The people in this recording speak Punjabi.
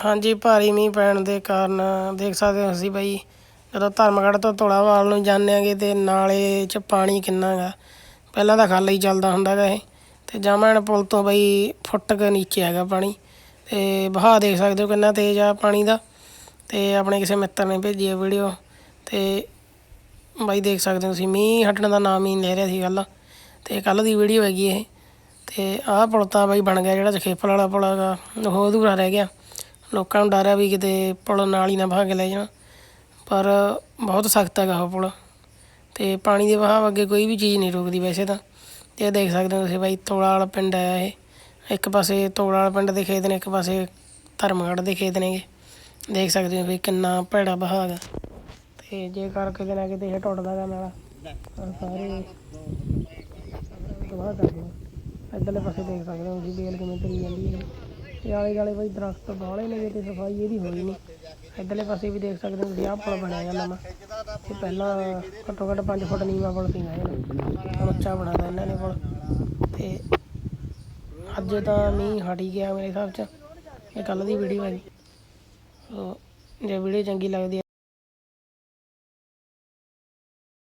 ਹਾਂਜੀ, ਭਾਰੀ ਮੀਂਹ ਪੈਣ ਦੇ ਕਾਰਨ ਦੇਖ ਸਕਦੇ ਹੋ ਅਸੀਂ ਬਈ, ਜਦੋਂ ਧਰਮਗੜ੍ਹ ਤੋਂ ਧੋਲਾਵਾਲ ਨੂੰ ਜਾਂਦੇ ਆਂਗੇ ਤੇ ਨਾਲੇ 'ਚ ਪਾਣੀ ਕਿੰਨਾ ਗਾ ਪਹਿਲਾਂ ਤਾਂ ਖਾਲੀ ਚੱਲਦਾ ਹੁੰਦਾ ਗਾ ਇਹ ਤੇ ਜਾਮਣ ਪੁਲ ਤੋਂ ਬਈ ਫੁੱਟ ਕੇ ਨੀਚੇ ਹੈਗਾ ਪਾਣੀ ਤੇ ਵਹਾਅ ਦੇਖ ਸਕਦੇ ਹੋ ਕਿੰਨਾ ਤੇਜ਼ ਆ ਪਾਣੀ ਦਾ ਤੇ ਆਪਣੇ ਕਿਸੇ ਮਿੱਤਰ ਨੇ ਭੇਜੀ ਆ ਵੀਡੀਓ ਤੇ ਬਾਈ ਦੇਖ ਸਕਦੇ ਹੋ ਤੁਸੀਂ, ਮੀਂਹ ਹਟਣ ਦਾ ਨਾਮ ਹੀ ਨਹੀਂ ਲੈ ਰਿਹਾ ਸੀ ਗੱਲ ਤੇ ਕੱਲ ਦੀ ਵੀਡੀਓ ਹੈਗੀ ਇਹ ਤੇ ਆਹ ਪੁਲ ਤਾਂ ਬਾਈ ਬਣ ਗਿਆ ਜਿਹੜਾ ਜਖੇਪਲ ਵਾਲਾ ਪੁਲ ਹੈਗਾ, ਉਹ ਅਧੂਰਾ ਰਹਿ ਗਿਆ। ਲੋਕਾਂ ਨੂੰ ਡਰ ਆ ਵੀ ਕਿਤੇ ਪੁਲ ਨਾਲ ਹੀ ਨਾ ਵਹਾ ਕੇ ਲੈ ਜਾਣ। ਪਰ ਬਹੁਤ ਸਖਤ ਹੈਗਾ ਉਹ ਪੁਲ। ਤੇ ਪਾਣੀ ਦੇ ਵਹਾਅ ਅੱਗੇ ਕੋਈ ਵੀ ਚੀਜ਼ ਨਹੀਂ ਰੁਕਦੀ ਵੈਸੇ ਤਾਂ। ਤੇ ਇਹ ਦੇਖ ਸਕਦੇ ਹੋ ਤੁਸੀਂ ਬਾਈ, ਤੋਲਾ ਵਾਲਾ ਪਿੰਡ ਹੈ ਇਹ। ਇੱਕ ਪਾਸੇ ਤੋਲਾ ਵਾਲਾ ਪਿੰਡ ਦੇ ਖੇਤ ਨੇ, ਇੱਕ ਪਾਸੇ ਧਰਮਗੜ੍ਹ ਦੇ ਖੇਤ ਨੇਗੇ। ਦੇਖ ਸਕਦੇ ਹੋ ਵੀ ਕਿੰਨਾ ਭੈੜਾ ਵਹਾਅ ਹੈਗਾ। ਤੇ ਜੇਕਰ ਕਿਤੇ ਨਾ ਕਿਤੇ ਇਹ ਟੁੱਟਦਾ ਗਾ ਨਾਲਾ ਸਾਰੇ ਤਬਾਹ ਕਰ ਦਿਓ ਇੱਧਰਲੇ ਪਾਸੇ ਦੇਖ ਸਕਦੇ ਹੋ ਤੁਸੀਂ ਬੇਲ ਕਿਵੇਂ ਤਰੀ ਜਾਂਦੀ ਹੈ। ਤੇ ਆਲੇ ਦੁਆਲੇ ਬਈ ਦਰਖਤ ਬਾਹਲੇ ਨੇ ਤੇ ਸਫ਼ਾਈ ਇਹਦੀ ਹੋਈ ਨਹੀਂ। ਇੱਧਰਲੇ ਪਾਸੇ ਵੀ ਦੇਖ ਸਕਦੇ ਹੋ ਤੁਸੀਂ, ਆਹ ਪੁਲ ਬਣਿਆ ਗਾ ਨਵਾਂ ਤੇ ਪਹਿਲਾਂ ਘੱਟੋ ਘੱਟ 5 ਫੁੱਟ ਨੀਵਾਂ ਪੁਲ ਸੀਗਾ ਇਹ। ਹੁਣ ਉੱਚਾ ਬਣਾਦਾ ਇਹਨਾਂ ਨੇ ਪੁਲ। ਤੇ ਅੱਜ ਤਾਂ ਮੀਂਹ ਹਟ ਹੀ ਗਿਆ ਮੇਰੇ ਹਿਸਾਬ 'ਚ। ਇਹ ਕੱਲ ਦੀ ਵੀਡੀਓ ਹੈ ਸੋ ਜੇ ਵੀਡੀਓ ਚੰਗੀ ਲੱਗਦੀ ਹੈ